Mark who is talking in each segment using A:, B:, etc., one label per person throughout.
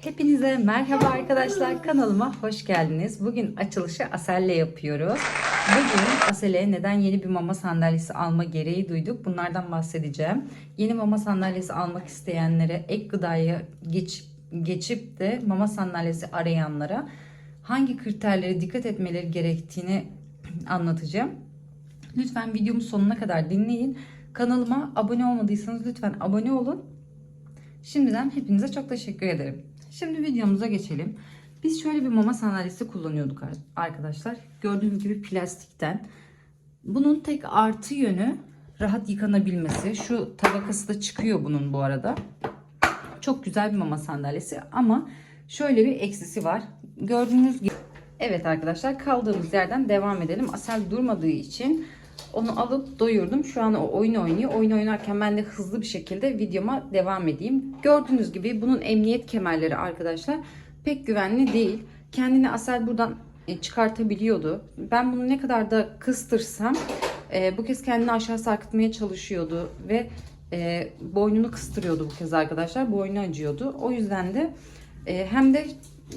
A: Hepinize merhaba arkadaşlar kanalıma hoş geldiniz. Bugün açılışı Asel'le yapıyoruz. Bugün Asel'e neden yeni bir mama sandalyesi alma gereği duyduk bunlardan bahsedeceğim. Yeni mama sandalyesi almak isteyenlere ek gıdaya geç, geçip de mama sandalyesi arayanlara hangi kriterlere dikkat etmeleri gerektiğini anlatacağım. Lütfen videomu sonuna kadar dinleyin. Kanalıma abone olmadıysanız lütfen abone olun. Şimdiden hepinize çok teşekkür ederim. Şimdi videomuza geçelim. Biz şöyle bir mama sandalyesi kullanıyorduk arkadaşlar. Gördüğünüz gibi plastikten. Bunun tek artı yönü rahat yıkanabilmesi. Şu tabakası da çıkıyor bunun bu arada. Çok güzel bir mama sandalyesi ama şöyle bir eksisi var. Gördüğünüz gibi Evet arkadaşlar kaldığımız yerden devam edelim. Asel durmadığı için onu alıp doyurdum. Şu an o oyun oynuyor. Oyun oynarken ben de hızlı bir şekilde videoma devam edeyim. Gördüğünüz gibi bunun emniyet kemerleri arkadaşlar pek güvenli değil. Kendini Asel buradan e, çıkartabiliyordu. Ben bunu ne kadar da kıstırsam e, bu kez kendini aşağı sarkıtmaya çalışıyordu ve e, boynunu kıstırıyordu bu kez arkadaşlar. Boynu acıyordu. O yüzden de hem de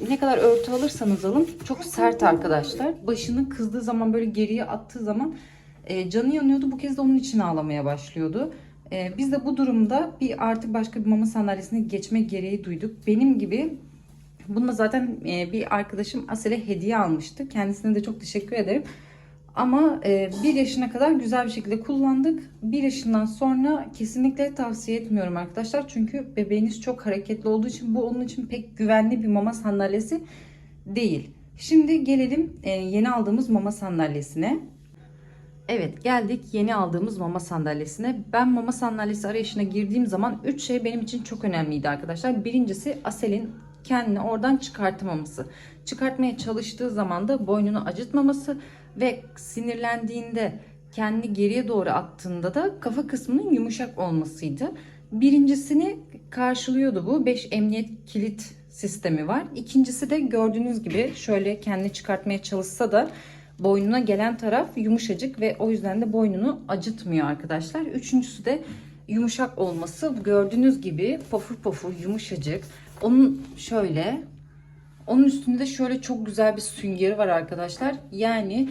A: ne kadar örtü alırsanız alın çok sert arkadaşlar. Başını kızdığı zaman böyle geriye attığı zaman e, canı yanıyordu. Bu kez de onun için ağlamaya başlıyordu. E, biz de bu durumda bir artık başka bir mama sandalyesine geçme gereği duyduk. Benim gibi bunu zaten e, bir arkadaşım Asel'e hediye almıştı. Kendisine de çok teşekkür ederim. Ama e, bir yaşına kadar güzel bir şekilde kullandık. Bir yaşından sonra kesinlikle tavsiye etmiyorum arkadaşlar. Çünkü bebeğiniz çok hareketli olduğu için bu onun için pek güvenli bir mama sandalyesi değil. Şimdi gelelim e, yeni aldığımız mama sandalyesine. Evet geldik yeni aldığımız mama sandalyesine. Ben mama sandalyesi arayışına girdiğim zaman 3 şey benim için çok önemliydi arkadaşlar. Birincisi Asel'in kendini oradan çıkartmaması. Çıkartmaya çalıştığı zaman da boynunu acıtmaması ve sinirlendiğinde kendini geriye doğru attığında da kafa kısmının yumuşak olmasıydı. Birincisini karşılıyordu bu. 5 emniyet kilit sistemi var. İkincisi de gördüğünüz gibi şöyle kendini çıkartmaya çalışsa da boynuna gelen taraf yumuşacık ve o yüzden de boynunu acıtmıyor arkadaşlar. Üçüncüsü de yumuşak olması. Gördüğünüz gibi pofur pofur yumuşacık. Onun şöyle onun üstünde şöyle çok güzel bir süngeri var arkadaşlar. Yani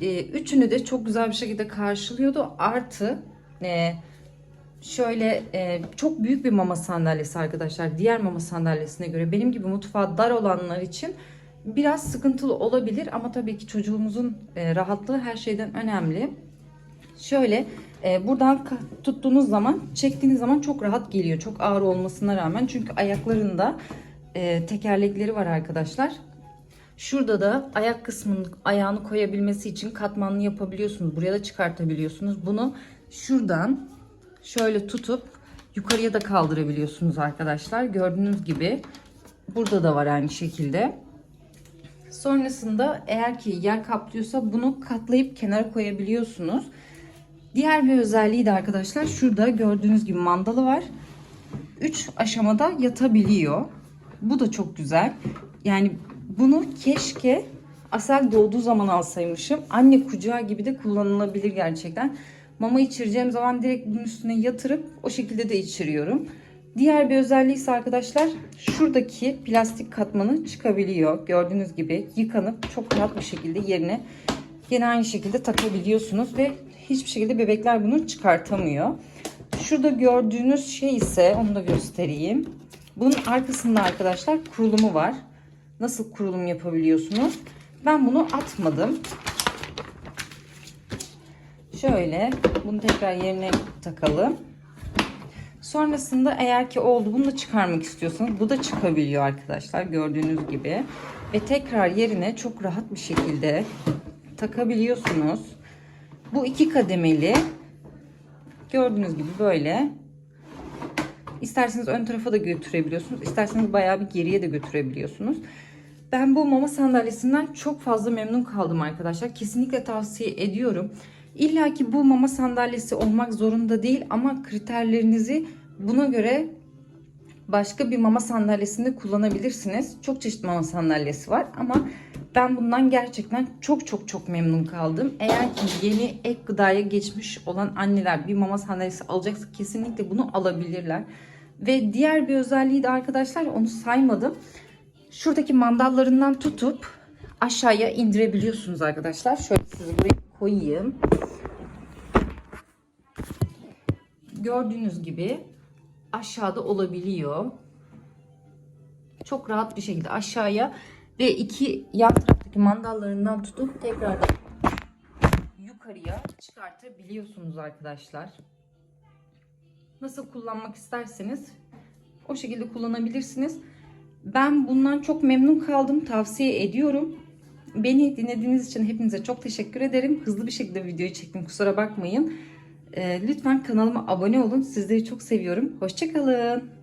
A: e, üçünü de çok güzel bir şekilde karşılıyordu. Artı e, şöyle e, çok büyük bir mama sandalyesi arkadaşlar. Diğer mama sandalyesine göre benim gibi mutfağı dar olanlar için biraz sıkıntılı olabilir ama tabii ki çocuğumuzun e, rahatlığı her şeyden önemli. Şöyle e, buradan tuttuğunuz zaman çektiğiniz zaman çok rahat geliyor. Çok ağır olmasına rağmen çünkü ayaklarında e, tekerlekleri var arkadaşlar. Şurada da ayak kısmının ayağını koyabilmesi için katmanlı yapabiliyorsunuz. Buraya da çıkartabiliyorsunuz. Bunu şuradan şöyle tutup yukarıya da kaldırabiliyorsunuz arkadaşlar. Gördüğünüz gibi burada da var aynı şekilde. Sonrasında eğer ki yer kaplıyorsa bunu katlayıp kenara koyabiliyorsunuz. Diğer bir özelliği de arkadaşlar şurada gördüğünüz gibi mandalı var. 3 aşamada yatabiliyor. Bu da çok güzel. Yani bunu keşke Asel doğduğu zaman alsaymışım. Anne kucağı gibi de kullanılabilir gerçekten. Mama içireceğim zaman direkt bunun üstüne yatırıp o şekilde de içiriyorum. Diğer bir özelliği ise arkadaşlar şuradaki plastik katmanı çıkabiliyor. Gördüğünüz gibi yıkanıp çok rahat bir şekilde yerine yine aynı şekilde takabiliyorsunuz ve hiçbir şekilde bebekler bunu çıkartamıyor. Şurada gördüğünüz şey ise onu da göstereyim. Bunun arkasında arkadaşlar kurulumu var. Nasıl kurulum yapabiliyorsunuz? Ben bunu atmadım. Şöyle bunu tekrar yerine takalım. Sonrasında eğer ki oldu bunu da çıkarmak istiyorsanız bu da çıkabiliyor arkadaşlar gördüğünüz gibi. Ve tekrar yerine çok rahat bir şekilde takabiliyorsunuz. Bu iki kademeli. Gördüğünüz gibi böyle. İsterseniz ön tarafa da götürebiliyorsunuz. İsterseniz bayağı bir geriye de götürebiliyorsunuz. Ben bu mama sandalyesinden çok fazla memnun kaldım arkadaşlar. Kesinlikle tavsiye ediyorum. İlla ki bu mama sandalyesi olmak zorunda değil ama kriterlerinizi buna göre başka bir mama sandalyesinde kullanabilirsiniz. Çok çeşitli mama sandalyesi var ama ben bundan gerçekten çok çok çok memnun kaldım. Eğer ki yeni ek gıdaya geçmiş olan anneler bir mama sandalyesi alacaksa kesinlikle bunu alabilirler. Ve diğer bir özelliği de arkadaşlar onu saymadım. Şuradaki mandallarından tutup aşağıya indirebiliyorsunuz arkadaşlar. Şöyle sizi buraya koyayım. Gördüğünüz gibi aşağıda olabiliyor. Çok rahat bir şekilde aşağıya ve iki yan taraftaki mandallarından tutup tekrar yukarıya çıkartabiliyorsunuz arkadaşlar. Nasıl kullanmak isterseniz o şekilde kullanabilirsiniz. Ben bundan çok memnun kaldım. Tavsiye ediyorum. Beni dinlediğiniz için hepinize çok teşekkür ederim. Hızlı bir şekilde videoyu çektim. Kusura bakmayın. Ee, lütfen kanalıma abone olun. Sizleri çok seviyorum. Hoşçakalın.